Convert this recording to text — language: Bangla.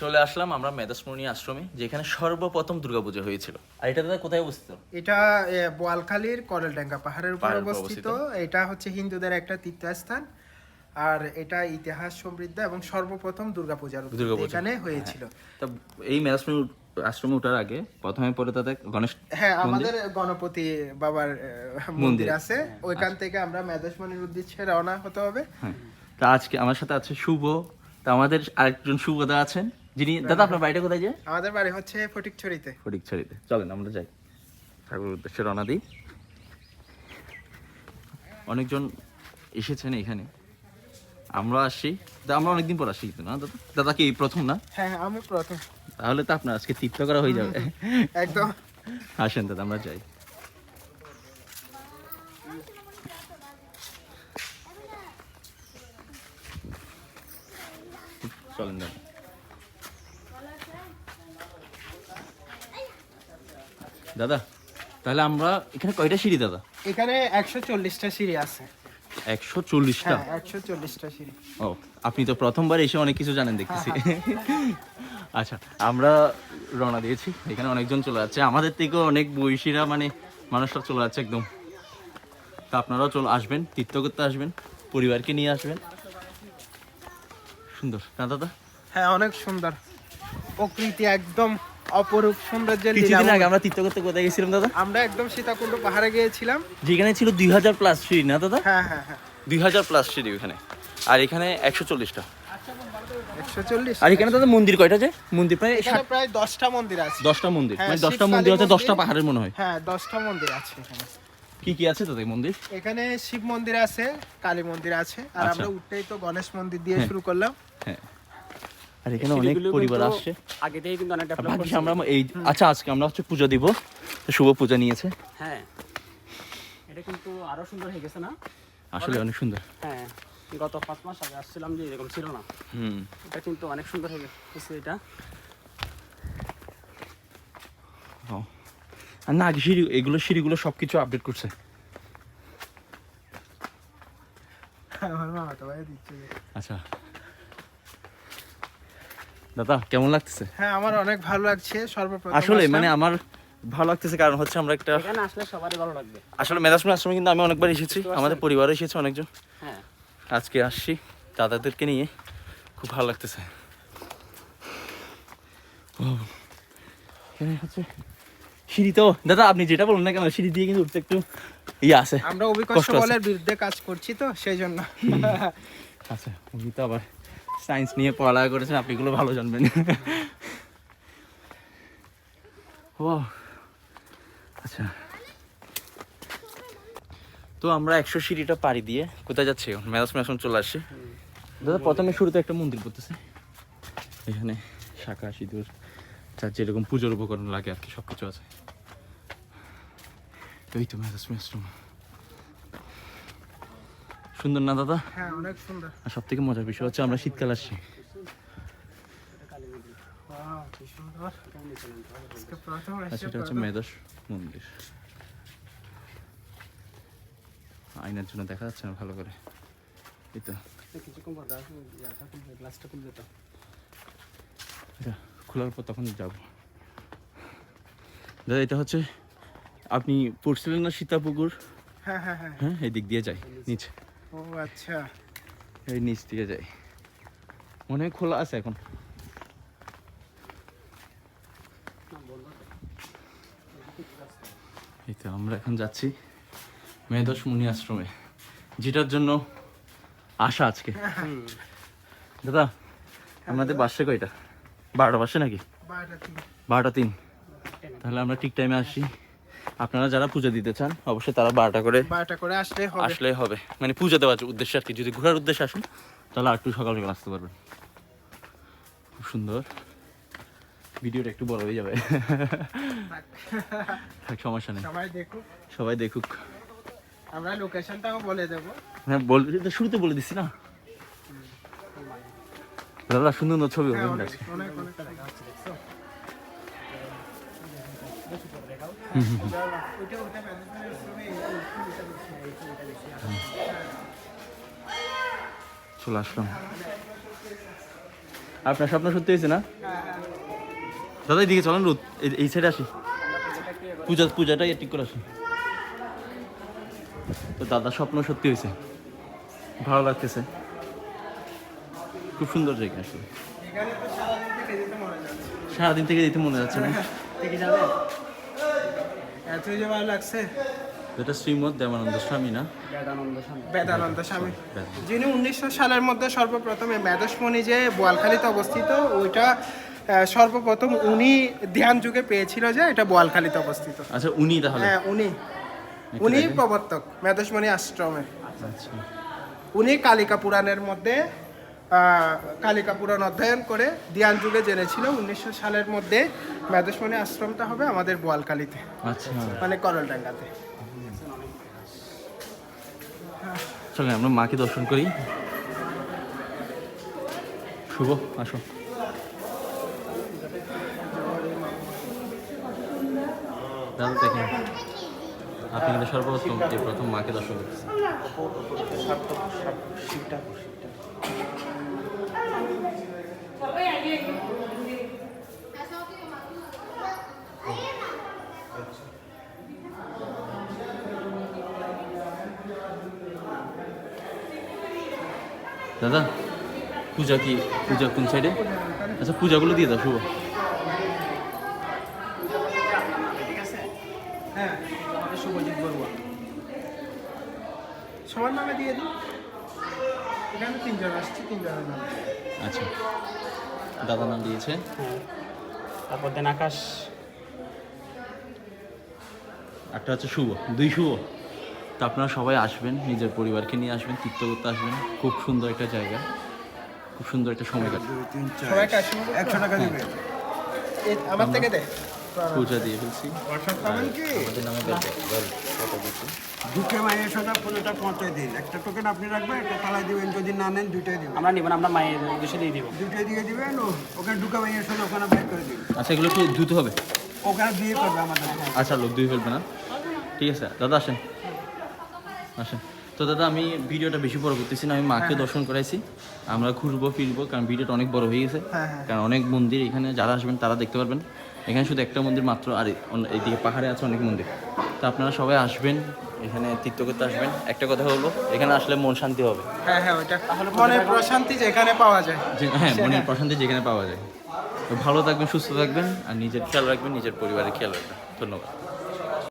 চলে আসলাম আমরা মেদাসমণি আশ্রমে যেখানে সর্বপ্রথম দুর্গাপূজা হয়েছিল। আর এটা দাদা কোথায় অবস্থিত? এটা বোয়ালখালীর করলডাঙ্গা পাহাড়ের উপর পাহাড়ের উপর অবস্থিত। এটা হচ্ছে হিন্দুদের একটা তীর্থস্থান। আর এটা ইতিহাস সমৃদ্ধ এবং সর্বপ্রথম দুর্গাপূজার। এখানে হয়েছিল। তা এই মেদাসমণি আশ্রমে ওঠার আগে প্রথমে পরে তাদের গণেশ হ্যাঁ আমাদের গণপতি বাবার মন্দির। আছে। ওইখান থেকে আমরা মেধাসমণির উদ্দেশ্যে রওনা হতে হবে। হ্যাঁ। তা আজকে আমার সাথে আছে শুভ। তা আমাদের আরেকজন শুভদা আছেন। যিনি দাদা আপনার বাড়িটা কোথায় যে? আমাদের বাড়ি হচ্ছে ফটিকছড়িতে। ফটিকছড়িতে। চলেন আমরা যাই। ঠাকুরের উদ্দেশ্যে রওনা দিই। অনেকজন এসেছেন এখানে। আমরা আসছি তা আমরা অনেকদিন পর আসছি কিন্তু না দাদা? দাদা কি প্রথম না? হ্যাঁ আমি প্রথম। তাহলে তো আপনার আজকে তীর্থ করা হয়ে যাবে। একদম। আসেন দাদা আমরা যাই। চলেন দাদা। দাদা তাহলে আমরা এখানে কয়টা সিঁড়ি দাদা? এখানে একশো চল্লিশটা সিঁড়ি আছে। একশো চল্লিশটা? হ্যাঁ একশো চল্লিশটা সিঁড়ি। ও আপনি তো প্রথমবার এসে অনেক কিছু জানেন দেখতেছি। আচ্ছা আমরা রওনা দিয়েছি। এখানে অনেকজন চলে যাচ্ছে। আমাদের থেকেও অনেক বয়সীরা মানে মানুষরা চলে যাচ্ছে একদম। তা আপনারাও চলে আসবেন তীর্থ করতে আসবেন পরিবারকে নিয়ে আসবেন। সুন্দর না দাদা? হ্যাঁ অনেক সুন্দর। প্রকৃতি একদম অপরূপ সৌন্দর্যের কিছুদিন আগে আমরা তীর্থ করতে কোথায় গেছিলাম দাদা? আমরা একদম সীতাকুণ্ড পাহাড়ে গিয়েছিলাম। যেখানে ছিল দুই হাজার প্লাস সিঁড়ি না দাদা? হ্যাঁ হ্যাঁ হ্যাঁ। দুই হাজার প্লাস সিঁড়ি ওখানে। আর এখানে একশো চল্লিশটা। আর এখানে দাদা মন্দির কয়টা যে? মন্দির প্রায় প্রায় দশটা মন্দির আছে। দশটা মন্দির। হ্যাঁ, মানে দশটা মন্দির হচ্ছে দশটা পাহাড়ের মনে হয়। হ্যাঁ দশটা মন্দির আছে এখানে। কি কি আছে তাদের মন্দির? এখানে শিব মন্দির আছে কালী মন্দির আছে। আর আচ্ছা। আমরা উঠতেই তো গণেশ মন্দির দিয়ে হ্যাঁ। শুরু করলাম। হ্যাঁ। আর এখানে অনেক পরিবার আসছে। আগে থেকেই কিন্তু অনেক ডেভেলপ আমরা এই আচ্ছা আজকে আমরা হচ্ছে পুজো দিব। শুভ পূজা নিয়েছে। হ্যাঁ। এটা কিন্তু আরও সুন্দর হয়ে গেছে না? আসলে অনেক সুন্দর। হ্যাঁ গত পাঁচ মাস আগে আসছিলাম যে এরকম ছিল না। হুম। এটা কিন্তু অনেক সুন্দর হয়ে গেছে এটা। আর না আগে সিঁড়ি এগুলো সিঁড়িগুলো সব কিছু আপডেট করছে আচ্ছা। দাদা কেমন লাগতেছে? হ্যাঁ আমার অনেক ভালো লাগছে সর্বপ্রথম আসলে মানে আমার ভালো লাগতেছে কারণ হচ্ছে আমরা একটা এখানে আসলে সবারই ভালো লাগবে। আসলে মেদাসমে আশ্রমে কিন্তু আমি অনেকবার এসেছি আমাদের পরিবারও এসেছে অনেকজন। হ্যাঁ। আজকে আসছি দাদাদেরকে নিয়ে। খুব ভালো লাগতেছে। হচ্ছে সিঁড়ি তো। দাদা আপনি যেটা বলুন না কেন সিঁড়ি দিয়ে কিন্তু উঠতে একটু ইয়ে আছে আমরা আছে। বলের বিরুদ্ধে কাজ করছি তো সেই জন্য। আচ্ছা উনি তো আবার সায়েন্স নিয়ে পড়ালেখা করেছেন, আপনি এগুলো ভালো জানবেন। ও আচ্ছা। তো আমরা একশো সিঁড়িটা পাড়ি দিয়ে কোথায় যাচ্ছি এখন? মেশন চলে আসছি দাদা, প্রথমে শুরুতে একটা মন্দির করতেছে এখানে শাখা, সিঁদুর যার যেরকম পুজোর উপকরণ লাগে আর কি সব কিছু আছে। এই তো মেদাস মেশরুম সুন্দর না দাদা? হ্যাঁ অনেক সুন্দর। আর সব থেকে মজার বিষয় হচ্ছে আমরা শীতকাল আসছি। সেটা হচ্ছে মেদস মন্দির। আয়নার জন্য দেখা যাচ্ছে না ভালো করে। এই তো। এটা খোলার পর তখন যাব। দাদা এটা হচ্ছে আপনি পড়ছিলেন না সীতাপুকুর? হ্যাঁ হ্যাঁ হ্যাঁ। হ্যাঁ এই দিক দিয়ে যাই নিচে। ও আচ্ছা। এই নিচ দিয়ে যাই। মনে হয় খোলা আছে এখন। এই তো আমরা এখন যাচ্ছি মেদস মুনি আশ্রমে যেটার জন্য আশা আজকে। দাদা আমাদের বাসে কয়টা? বারোটা বাসে নাকি? বারোটা তিন। তাহলে আমরা ঠিক টাইমে আসি। আপনারা যারা পুজো দিতে চান অবশ্যই তারা বারোটা করে বারোটা করে আসলে আসলে হবে। মানে পুজো দেওয়ার উদ্দেশ্যে আর কি যদি ঘোরার উদ্দেশ্যে আসেন তাহলে আর একটু সকাল সকাল আসতে পারবেন। খুব সুন্দর। ভিডিওটা একটু বড় হয়ে যাবে। সমস্যা নেই। সবাই দেখুক। সবাই দেখুক। আমরা লোকেশনটাও বলে দেবো। হ্যাঁ বল এটা শুরুতে বলে দিচ্ছি না? দাদা সুন্দর ছবি হ্যাঁ, হবে চলে আসলাম। আপনার স্বপ্ন সত্যি হয়েছে না? দাদা, এদিকে চলেন, রোদ। এই- সাইডে আসি। পূজা পূজাটাই ঠিক করে আসি। তো দাদার স্বপ্ন সত্যি হয়েছে। ভালো লাগতেছে। খুব সুন্দর জায়গা আসলে। সারাদিন থেকে যেতে মনে যাচ্ছে না। এতই যে ভালো লাগছে? এটা শ্রীমদ দেবানন্দ স্বামী না? বেদানন্দ স্বামী। যিনি উনিশশো সালের মধ্যে সর্বপ্রথম মেদসমণি যে বোয়ালখালীতে অবস্থিত ওইটা সর্বপ্রথম উনি ধ্যান যুগে পেয়েছিল যে এটা বোয়ালখালীতে অবস্থিত। আচ্ছা উনি তাহলে? হ্যাঁ উনি। উনি প্রবর্তক মেদসমণি আশ্রমের আচ্ছা। উনি কালিকা পুরাণের মধ্যে আহ, কালিকা পুরাণ অধ্যয়ন করে ধ্যান যুগে জেনেছিল উনিশশো সালের মধ্যে মেদসমণি আশ্রমটা হবে আমাদের বোয়ালখালীতে আচ্ছা। মানে করলডাঙ্গাতে। চলেন আমরা মাকে দর্শন করি। শুভ আসো। দেখেন। আপনি কিন্তু সর্বপ্রথম এই প্রথম মাকে দর্শন করতেছেন। দাদা, পূজা কি, পূজা কোন সাইডে আচ্ছা পূজাগুলো দিয়ে দাও, শুভ ঠিক আছে হ্যাঁ আমাদের শুভজিৎ বড়ুয়া সবার নামে দিয়ে দিই এখানে তিনজন আসছে তিনজনের নাম। আচ্ছা। দাদা নাম দিয়েছে? হ্যাঁ। তারপর দেন আকাশ। একটা হচ্ছে শুভ দুই শুভ। তো আপনারা সবাই আসবেন নিজের পরিবারকে নিয়ে আসবেন তীর্থ করতে আসবেন। খুব সুন্দর একটা জায়গা। খুব সুন্দর একটা সময় কাটবে একশো টাকা দিবে। আমার থেকে দে। পূজা দিয়ে ফেলছি। আমাদের নামে দুটো মায়ের পৌঁছে দিন। একটা টোকেন আপনি রাখবেন একটা তালা দিবেন যদি না নেন দুটোই দিবেন। আমরা নিব আমরা মায়ের উদ্দেশ্যে দিয়ে দিব। দুটোই দিয়ে দিবেন ও ওখানে ঢুকা মাইয়ের সোনা ওখানে বের করে দিন। আচ্ছা এগুলো একটু ধুতে হবে। ওখানে দিয়ে করবে আমাদের আচ্ছা লোক ফেলবে না। ঠিক আছে দাদা আসেন। আসেন। তো দাদা আমি ভিডিওটা বেশি বড় করতেছি না আমি মাকে দর্শন করাইছি। আমরা ঘুরবো ফিরবো কারণ ভিডিওটা অনেক বড় হয়ে গেছে। হ্যাঁ, হ্যাঁ। কারণ অনেক মন্দির এখানে যারা আসবেন তারা দেখতে পারবেন। এখানে শুধু একটা মন্দির মাত্র আর এই- অন্য- এইদিকে পাহাড়ে আছে অনেক মন্দির। তো আপনারা সবাই আসবেন এখানে তীর্থ করতে আসবেন। একটা কথা হলো এখানে আসলে মন শান্তি হবে। হ্যাঁ হ্যাঁ ওইটা মনের প্রশান্তি যেখানে পাওয়া যায়। হ্যাঁ মনের প্রশান্তি যেখানে পাওয়া যায়। তো ভালো থাকবেন সুস্থ থাকবেন আর নিজের খেয়াল রাখবেন নিজের পরিবারের খেয়াল রাখবেন। ধন্যবাদ।